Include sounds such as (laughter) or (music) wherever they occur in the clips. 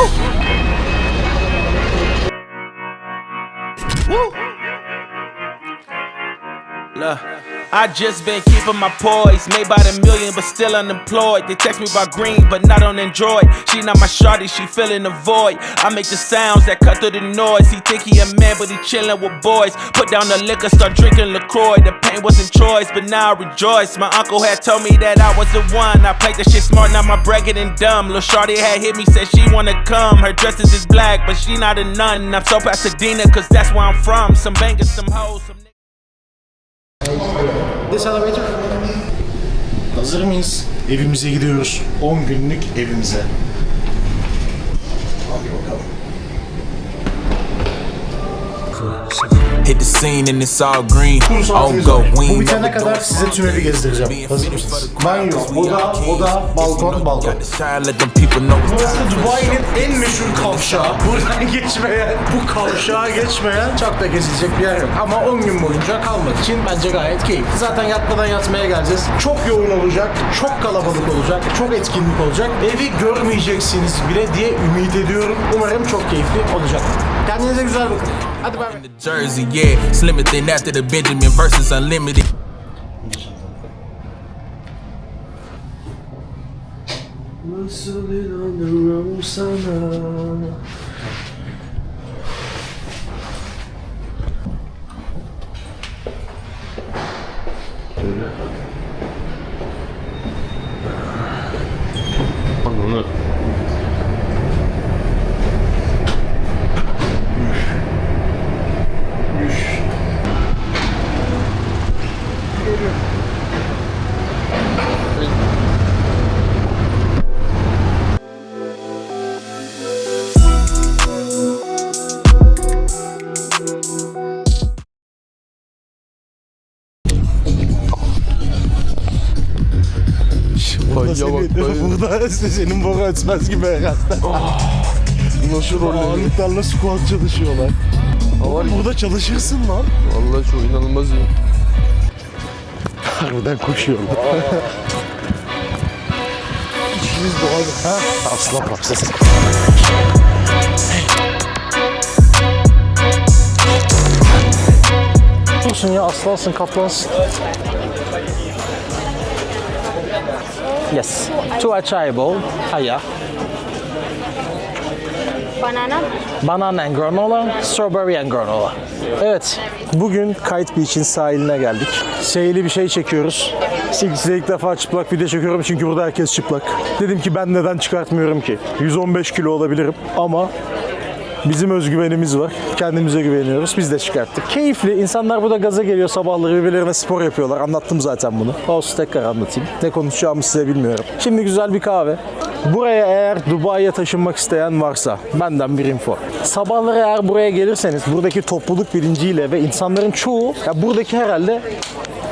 Oh! I just been keeping my poise. Made by the million, but still unemployed. They text me about green, but not on Android. She not my shawty, she filling the void. I make the sounds that cut through the noise. He think he a man, but he chillin' with boys. Put down the liquor, start drinking LaCroix. The pain wasn't choice, but now I rejoice. My uncle had told me that I was the one. I played the shit smart, now my bragging and dumb. Lil' shawty had hit me, said she wanna come. Her dresses is black, but she not a nun. I'm so Pasadena, cause that's where I'm from. Some bangers, some hoes, some Elevator. Hazır mıyız? Evimize gidiyoruz. 10 günlük evimize. Hadi bakalım. Hit the scene and it's all green. On go, Bu bitene kadar size tüneli gezdireceğim. Hazır mısınız? Banyo, oda, oda, balkon, balkon. Burası. Dubai'nin en meşhur kavşağı. Buradan (laughs) geçmeyen, bu kavşağa geçmeyen çok da gezilecek bir yer yok. Ama 10 gün boyunca kalmak için bence gayet keyifli. Zaten yatmadan yatmaya geleceğiz. Çok yoğun olacak, çok kalabalık olacak, çok etkinlik olacak. Evi görmeyeceksiniz bile diye ümit ediyorum. Umarım çok keyifli olacak. Kendinize güzel bakın. Hadi bay bay. Jersey, yeah. Slimmer than after the Benjamin versus Unlimited. Nasıl inanırım sana? Ananı. Burada senin boru ötmez gibi herhalde. Nasıl rol Ağırlıklarla squat çalışıyorlar. Var Burada çalışırsın lan. Vallahi çok inanılmaz iyi. Harbiden koşuyorlar. İçiniz doğal. Ha? Aslan parçası. Dursun ya aslansın kaplansın. Yes. Two acai bowl. Aya. Banana. Banana and granola, strawberry and granola. Evet, bugün Kite Beach'in sahiline geldik. Seyli bir şey çekiyoruz. Size ilk defa çıplak video çekiyorum çünkü burada herkes çıplak. Dedim ki ben neden çıkartmıyorum ki? 115 kilo olabilirim ama Bizim özgüvenimiz var. Kendimize güveniyoruz. Biz de çıkarttık. Keyifli. İnsanlar burada gaza geliyor sabahları birbirlerine spor yapıyorlar. Anlattım zaten bunu. Olsun tekrar anlatayım. Ne konuşacağımı size bilmiyorum. Şimdi güzel bir kahve. Buraya eğer Dubai'ye taşınmak isteyen varsa benden bir info. Sabahları eğer buraya gelirseniz buradaki topluluk bilinciyle ve insanların çoğu ya buradaki herhalde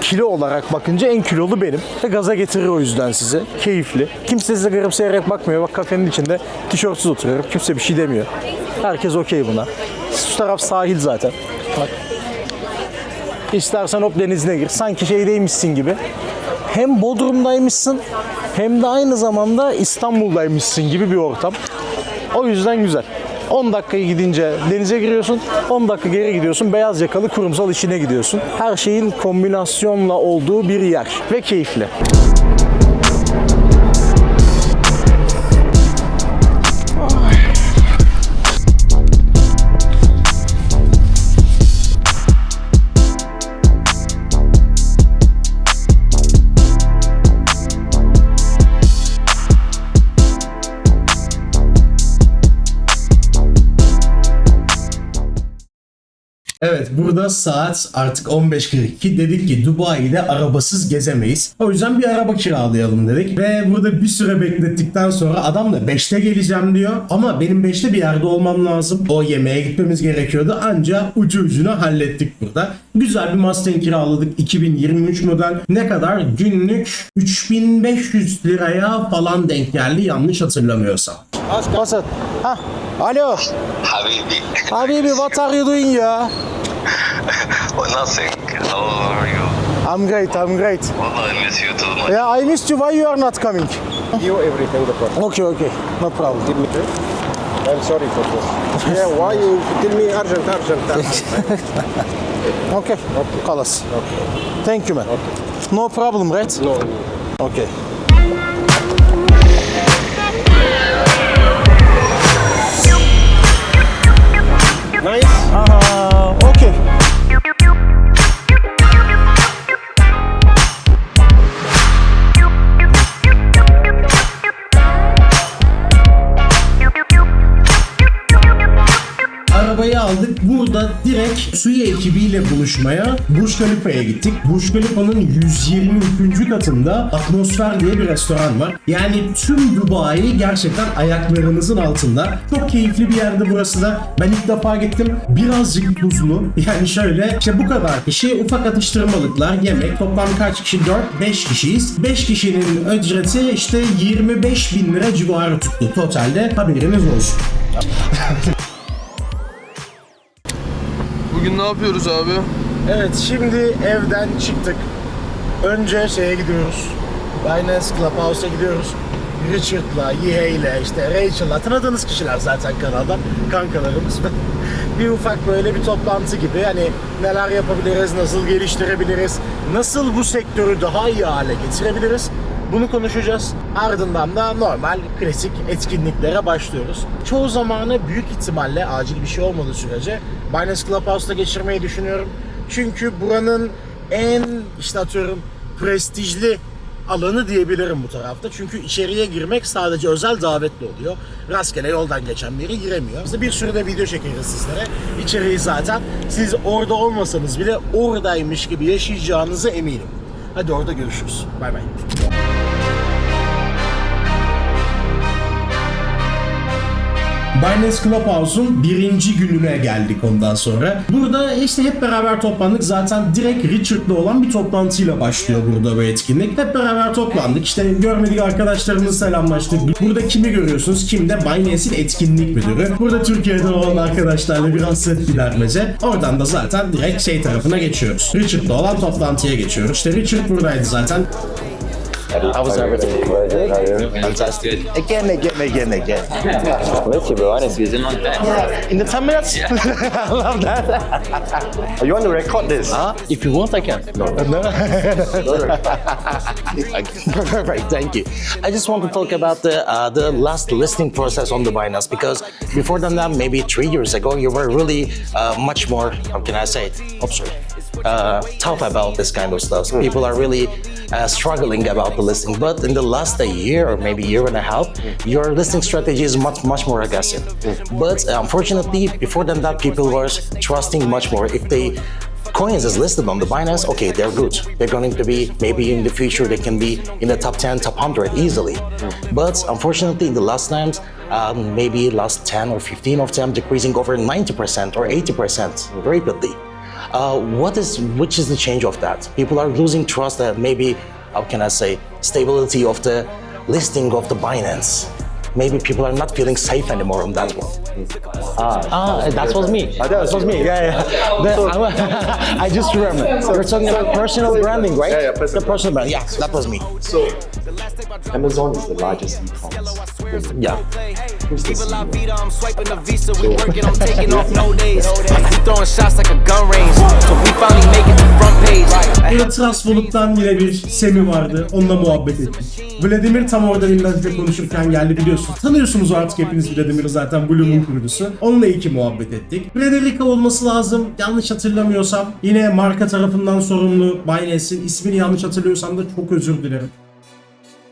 kilo olarak bakınca en kilolu benim. Ve gaza getirir o yüzden size. Keyifli. Kimse size garipseyerek bakmıyor. Bak kafenin içinde tişörtsüz oturuyorum. Kimse bir şey demiyor. Herkes okey buna. Şu taraf sahil zaten. Bak. İstersen hop denizine gir. Sanki şeydeymişsin gibi. Hem Bodrum'daymışsın hem de aynı zamanda İstanbul'daymışsın gibi bir ortam. O yüzden güzel. 10 dakikayı gidince denize giriyorsun, 10 dakika geri gidiyorsun, beyaz yakalı kurumsal işine gidiyorsun. Her şeyin kombinasyonla olduğu bir yer ve keyifli. Evet burada saat artık 15.42 dedik ki Dubai'de arabasız gezemeyiz. O yüzden bir araba kiralayalım dedik. Ve burada bir süre beklettikten sonra adam da 5'te geleceğim diyor. Ama benim 5'te bir yerde olmam lazım. O yemeğe gitmemiz gerekiyordu. Anca ucu ucuna hallettik burada. Güzel bir Mustang kiraladık. 2023 model. Ne kadar? Günlük 3500 liraya falan denk geldi yanlış hatırlamıyorsam. Basat. Ha. Alo. Habibi. Habibi what are you doing ya? (laughs) well, nothing. How are you? I'm great, I'm great. Wallah, I miss you too much. Yeah, I missed you. Why you are not coming? You everything the problem. Okay, okay. No problem. I'm sorry for this. yeah, why you tell me urgent, urgent? (laughs) Okay. Kalas. Thank you man. No problem right? no. Okay. nice. Uh-huh. Direkt Suya ekibiyle buluşmaya Burj Khalifa'ya gittik. Burj Khalifa'nın 123. katında Atmosfer diye bir restoran var. Yani tüm Dubai gerçekten ayaklarınızın altında. Çok keyifli bir yerdi burası da. Ben ilk defa gittim. Birazcık tuzlu. (laughs) Yani şöyle işte bu kadar kişi ufak atıştırmalıklar, yemek. Toplam kaç kişi? 4-5 kişiyiz. 5 kişinin ücreti işte 25 bin lira civarı tuttu totalde. Haberiniz olsun. (laughs) Bugün ne yapıyoruz abi? Evet şimdi evden çıktık. Önce şeye gidiyoruz. Binance Clubhouse'a gidiyoruz. Richard'la, Yehe'yle, işte Rachel'la tanıdığınız kişiler zaten kanalda. Kankalarımız. (laughs) bir ufak böyle bir toplantı gibi. Hani neler yapabiliriz, nasıl geliştirebiliriz, nasıl bu sektörü daha iyi hale getirebiliriz. Bunu konuşacağız. Ardından da normal klasik etkinliklere başlıyoruz. Çoğu zamanı büyük ihtimalle acil bir şey olmadığı sürece Binance Clubhouse'da geçirmeyi düşünüyorum. Çünkü buranın en işte atıyorum prestijli alanı diyebilirim bu tarafta. Çünkü içeriye girmek sadece özel davetli oluyor. Rastgele yoldan geçen biri giremiyor. İşte bir sürü de video çekeriz sizlere. İçeriği zaten siz orada olmasanız bile oradaymış gibi yaşayacağınıza eminim. Hadi orada görüşürüz. Bay bay. Binance Clubhouse'un birinci gününe geldik ondan sonra. Burada işte hep beraber toplandık. Zaten direkt Richard'la olan bir toplantıyla başlıyor burada bu etkinlik. Hep beraber toplandık. İşte görmedik arkadaşlarımızla selamlaştık. Burada kimi görüyorsunuz? Kim de Binance'in etkinlik müdürü. Burada Türkiye'den olan arkadaşlarla biraz set gidermece. Oradan da zaten direkt şey tarafına geçiyoruz. Richard'la olan toplantıya geçiyoruz. İşte Richard buradaydı zaten. How was everything? Fantastic. Again, again, again, again. Let's be honest, it's on time. In the 10 minutes? (laughs) I love that. you want to record this? Huh? If you want, I can. No. (laughs) Perfect, (laughs) thank you. I just want to talk about the uh, the last listing process on the Binance because before than that, maybe three years ago, you were really uh, much more. How can I say it? Oh, sorry. Uh, tough about this kind of stuff. People are really uh, struggling about the listing. But in the last a year or maybe year and a half, your listing strategy is much much more aggressive. But uh, unfortunately, before than that, people were trusting much more. If they coins is listed on the Binance, okay, they're good. They're going to be maybe in the future they can be in the top 10, top 100 easily. But unfortunately, in the last times, um, maybe last 10 or 15 of them decreasing over 90% or 80% rapidly. Uh, what is which is the change of that? People are losing trust that maybe how can I say stability of the listing of the Binance. Maybe people are not feeling safe anymore on that one. Ah, that was me. that was me. Yeah, yeah. (laughs) The- (laughs) I just remember. You're talking about personal branding, right? Yeah, yeah, personal The personal brand. Yeah, that was me. So, Amazon is the largest e-commerce. Yeah. Viva la vida, I'm swiping the visa. We working, I'm taking off no (laughs) days. We throwing shots like a gun range. So we finally make it to front page. Burada Transvolut'tan yine bir Semi vardı. Onunla muhabbet ettik. Vladimir tam orada Vladimir konuşurken geldi biliyorsunuz. Tanıyorsunuz artık hepiniz Vladimir'i zaten Bloom'un kurucusu. Onunla iki muhabbet ettik. Frederica olması lazım. Yanlış hatırlamıyorsam. Yine marka tarafından sorumlu Binance'in ismini yanlış hatırlıyorsam da çok özür dilerim.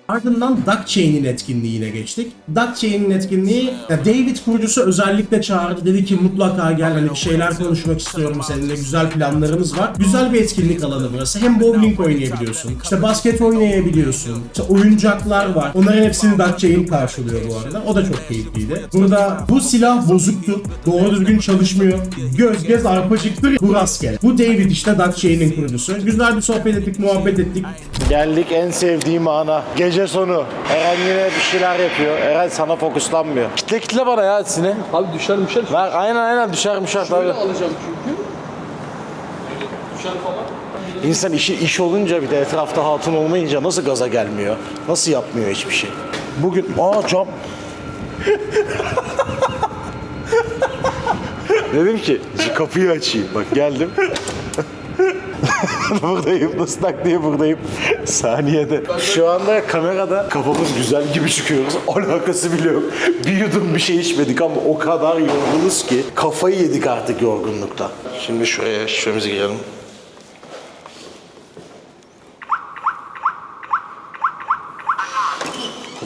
Ardından Duckchain'in etkinliğine geçtik. Duckchain'in etkinliği David kurucusu özellikle çağırdı. Dedi ki mutlaka gel hani bir şeyler konuşmak istiyorum seninle. Güzel planlarımız var. Güzel bir etkinlik alanı burası. Hem bowling oynayabiliyorsun. işte basket oynayabiliyorsun. İşte oyuncaklar var. Onların hepsini Duckchain karşılıyor bu arada. O da çok keyifliydi. Burada bu silah bozuktu. Doğru düzgün çalışmıyor. Göz gez arpacıktır. Bu rastgele. Bu David işte Duckchain'in kurucusu. Güzel bir sohbet ettik, muhabbet ettik. Geldik en sevdiğim ana. Gece sonu. Eren yine bir şeyler yapıyor. Eren sana fokuslanmıyor. Kitle kitle bana ya hepsini. Abi düşer düşer. Ver aynen aynen düşer düşer tabii. Böyle alacağım çünkü. Düşer falan. İnsan işi iş olunca bir de etrafta hatun olmayınca nasıl gaza gelmiyor? Nasıl yapmıyor hiçbir şey? Bugün aa cam (laughs) Dedim ki "Şu kapıyı açayım. Bak geldim. (laughs) buradayım. Nasıl tak diye buradayım. Saniyede. Şu anda kamerada kafamız güzel gibi çıkıyoruz. (laughs) Alakası bile yok. Bir yudum bir şey içmedik ama o kadar yorgunuz ki kafayı yedik artık yorgunlukta. Şimdi şuraya şifremizi girelim.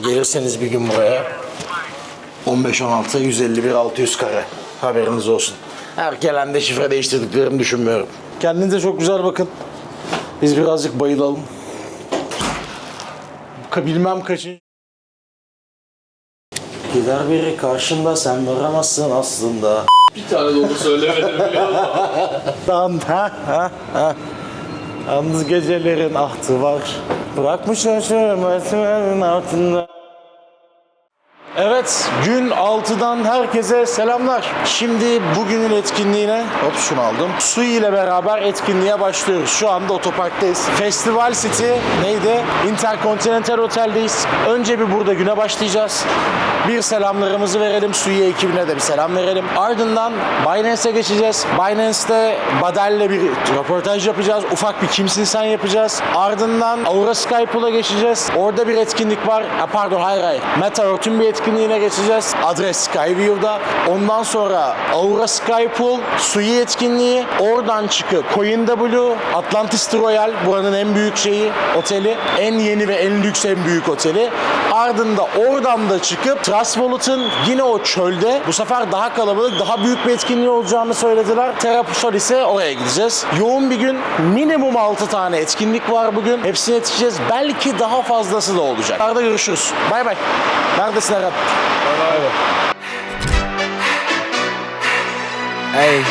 Gelirseniz bir gün buraya 15 16 151 600 kare. Haberiniz olsun. Her gelende şifre değiştirdiklerini düşünmüyorum. Kendinize çok güzel bakın. Biz birazcık bayılalım. Ka- Bilmem kaçın. Gider biri karşında sen varamazsın aslında. Bir tane de onu söylemedim musun? (laughs) Dan ha ha ha. Yalnız gecelerin ahtı var. Bırakmış yaşamın altında. Evet, gün 6'dan herkese selamlar. Şimdi bugünün etkinliğine, hop şunu aldım. Sui ile beraber etkinliğe başlıyoruz. Şu anda otoparktayız. Festival City neydi? Intercontinental Otel'deyiz. Önce bir burada güne başlayacağız. Bir selamlarımızı verelim. Sui ekibine de bir selam verelim. Ardından Binance'e geçeceğiz. Binance'te Badel'le bir röportaj yapacağız. Ufak bir kimsin sen yapacağız. Ardından Aura Skypool'a geçeceğiz. Orada bir etkinlik var. Ha, pardon hayır hayır. Metaverse'ün bir etkinliğine geçeceğiz. Adres Skyview'da. Ondan sonra Aura Skypool, Sui etkinliği. Oradan çıkıp Coin W, Atlantis Royal buranın en büyük şeyi, oteli. En yeni ve en lüks en büyük oteli. Ardında oradan da çıkıp Trust Wallet'ın yine o çölde bu sefer daha kalabalık, daha büyük bir etkinliği olacağını söylediler. Terapusol ise oraya gideceğiz. Yoğun bir gün. Minimum 6 tane etkinlik var bugün. Hepsini yetişeceğiz. Belki daha fazlası da olacak. Arada görüşürüz. Bay bay. Neredesin Erhan? Hey,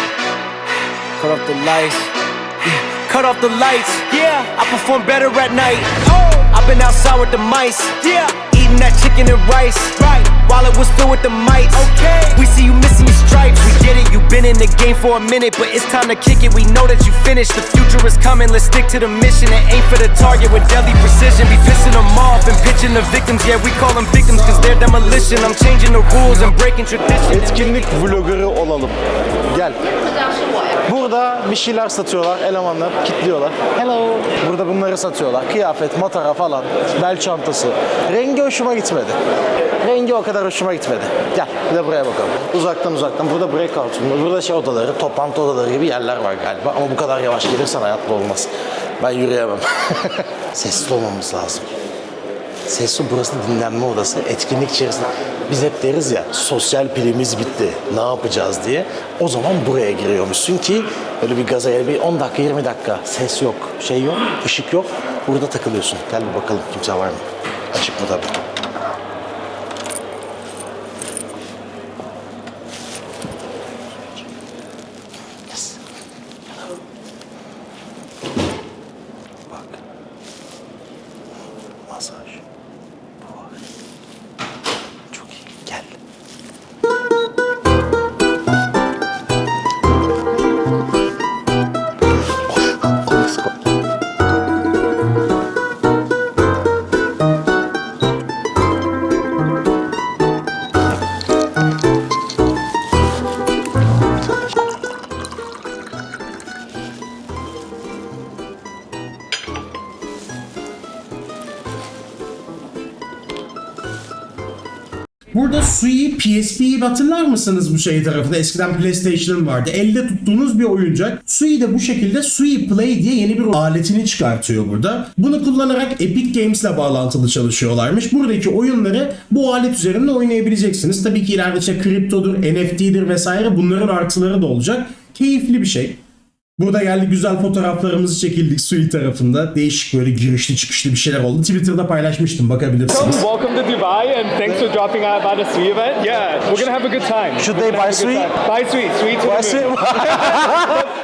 cut off the lights. (laughs) Cut off the lights. Yeah, I perform better at night. Oh. I've been outside with the mice. Yeah, eating that chicken and rice. Right, while it was filled with the mites. Okay, we see you missing your stripes. We get it, you've been in the game for a minute, but it's time to kick it. We know that you finished. The future is coming. Let's stick to the mission and aim for the target with deadly precision. Be pissing them off and pitching the victims. Yeah, we call them victims because they're demolition. I'm changing the rules and breaking tradition. Etkinlik vloggerı olalım. Gel. Burada bir şeyler satıyorlar elemanlar, kitliyorlar. Hello. Burada bunları satıyorlar. Kıyafet, matara falan, bel çantası. Rengi hoşuma gitmedi. Rengi o kadar hoşuma gitmedi. Gel bir de buraya bakalım. Uzaktan uzaktan. Burada breakout, burada şey odaları, toplantı odaları gibi yerler var galiba. Ama bu kadar yavaş gelirsen hayatta olmaz. Ben yürüyemem. (laughs) Sesli olmamız lazım. Sesli burası dinlenme odası. Etkinlik içerisinde biz hep deriz ya sosyal pilimiz bitti. Ne yapacağız diye. O zaman buraya giriyormuşsun ki böyle bir gaza gel- bir 10 dakika 20 dakika ses yok, şey yok, ışık yok. Burada takılıyorsun. Gel bir bakalım kimse var mı? Açık mı tabii. PSP'yi hatırlar mısınız bu şey tarafında? Eskiden PlayStation'ın vardı. Elde tuttuğunuz bir oyuncak. Sui de bu şekilde Sui Play diye yeni bir aletini çıkartıyor burada. Bunu kullanarak Epic Games'le bağlantılı çalışıyorlarmış. Buradaki oyunları bu alet üzerinde oynayabileceksiniz. Tabii ki ileride işte kriptodur, NFT'dir vesaire bunların artıları da olacak. Keyifli bir şey. Burada geldi güzel fotoğraflarımızı çekildik Sui tarafında. Değişik böyle girişli çıkışlı bir şeyler oldu. Twitter'da paylaşmıştım bakabilirsiniz. Welcome to Dubai and thanks for dropping out by the Sui event. Yeah, we're gonna have a good time. Should We're they buy have a good Sui? time. Buy Sui, Sui to Buy the moon. (laughs)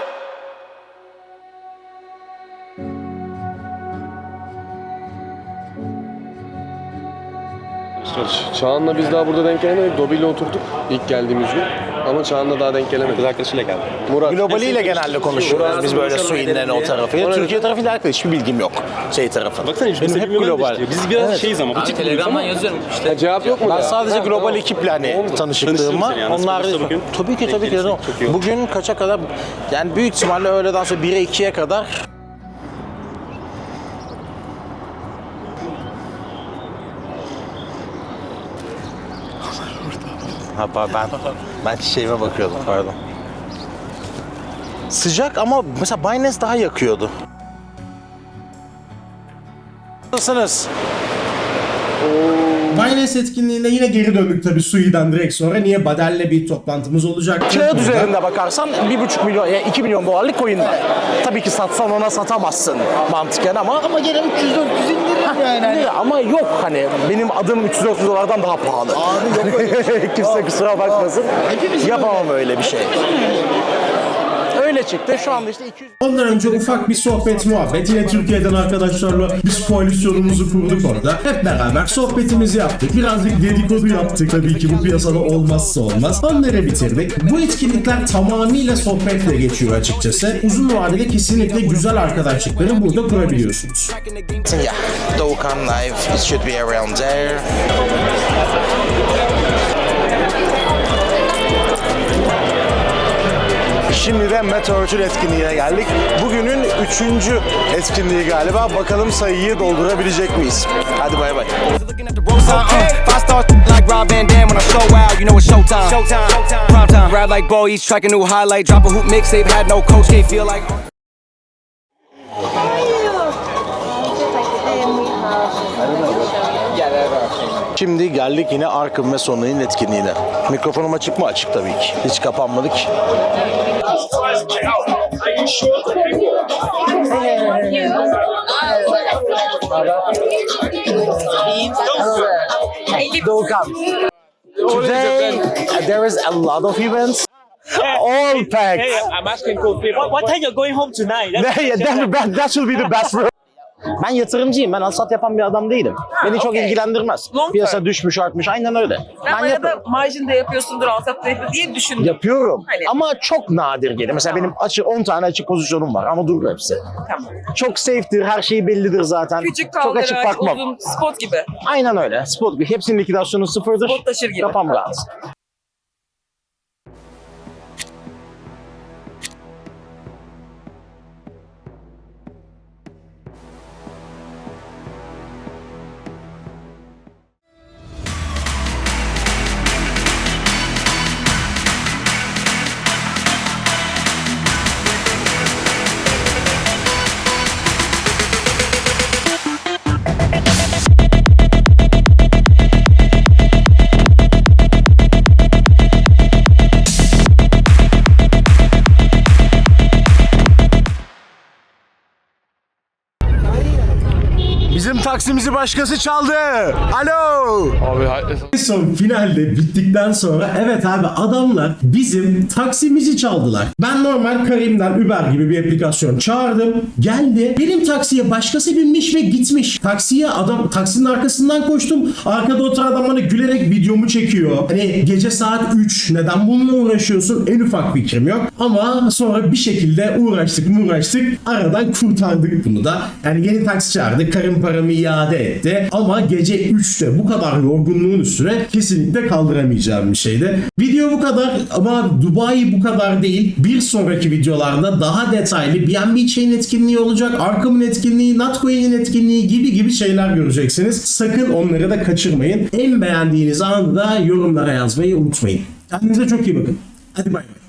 Çağan'la biz daha burada denk gelemedik. Dobby ile oturduk ilk geldiğimiz gün. Ama Çağan'la daha denk gelemedik. Kız arkadaşıyla geldi. Murat. Globaliyle genelde konuşuyoruz biz böyle su inilen o tarafıyla. Türkiye tarafıyla alakalı hiçbir bilgim yok. Şey tarafı. Baksana hiç Benim hep global. Biz biraz Evet. şeyiz ama. Bu tip Telegram'dan yazıyorum işte. Ya cevap yok mu Ben sadece Ha, global tamam. ekiple hani Oldu. tanışıklığım Tanıştırırım var. seni yani. Nasıl Onlar tabii ki tabii ki. Bugün kaça kadar? Yani büyük ihtimalle öğleden sonra 1'e 2'ye kadar Ha ben, ben şeyime bakıyordum pardon. Sıcak ama mesela Binance daha yakıyordu. Nasılsınız? Binance etkinliğine yine geri döndük tabii Sui'den direkt sonra. Niye? Badel'le bir toplantımız olacak. Kağıt üzerinde bakarsan 1,5 milyon, yani 2 milyon dolarlık coin var. Tabii ki satsan ona satamazsın mantıken ama ama gene 300-400 indiririm yani. Ama yok hani benim adım 300-400 dolardan daha pahalı. Abi yok öyle (laughs) Kimse kusura bakmasın. Yapamam öyle bir şey. Çıktı. Şu anda işte 200 Ondan önce ufak bir sohbet muhabbet. Yine Türkiye'den arkadaşlarla biz koalisyonumuzu kurduk orada. Hep beraber sohbetimizi yaptık. Birazcık dedikodu yaptık tabii ki bu piyasada olmazsa olmaz. Onları bitirdik. Bu etkinlikler tamamıyla sohbetle geçiyor açıkçası. Uzun vadede kesinlikle güzel arkadaşlıkları burada kurabiliyorsunuz. Yeah, Doğukan Live, it should be around there. Şimdi de Meteoroloji etkinliğine geldik. Bugünün üçüncü etkinliği galiba. Bakalım sayıyı doldurabilecek miyiz? Hadi bay bay. Showtime. Şimdi geldik yine Arkham ve Sony'nin etkinliğine. Mikrofonum açık mı? Açık tabii ki. Hiç kapanmadı ki. Doğukan. Today there is a lot of events. All packed. I'm asking cool people. What, what time you're going home tonight? Yeah, that, that, that should be the best bro. Ben yatırımcıyım. Ben alsat yapan bir adam değilim. Beni çok okey. ilgilendirmez. Long Piyasa term. düşmüş artmış. Aynen öyle. Ben Ben arada yaparım. marjin de yapıyorsundur, alsat da diye düşündüm. Yapıyorum. Hani- Ama çok nadir gelir. Mesela benim açı 10 tane açık pozisyonum var ama durur hepsi. Tamam. Çok safe'tir, her şey bellidir zaten. Küçük çok açık bakmam. uzun spot gibi. Aynen öyle. Spot gibi. Hepsinin likidasyonu sıfırdır. Spot taşır gibi. Kafam rahat. Taksimizi başkası çaldı. Alo. Son finalde bittikten sonra evet abi adamlar bizim taksimizi çaldılar. Ben normal Karim'den Uber gibi bir aplikasyon çağırdım. Geldi. Benim taksiye başkası binmiş ve gitmiş. Taksiye adam taksinin arkasından koştum. Arkada oturan adam bana gülerek videomu çekiyor. Hani gece saat 3 neden bununla uğraşıyorsun? En ufak fikrim yok. Ama sonra bir şekilde uğraştık uğraştık. Aradan kurtardık bunu da. Yani yeni taksi çağırdı. Karım paramı iade etti. Ama gece 3'te bu kadar yorgunluğun üstüne kesinlikle kaldıramayacağım bir şeydi. Video bu kadar ama Dubai bu kadar değil. Bir sonraki videolarda daha detaylı BNB Chain etkinliği olacak. Arkham'ın etkinliği, Notcoin'in etkinliği gibi gibi şeyler göreceksiniz. Sakın onları da kaçırmayın. En beğendiğiniz anı da yorumlara yazmayı unutmayın. Kendinize çok iyi bakın. Hadi bay bay.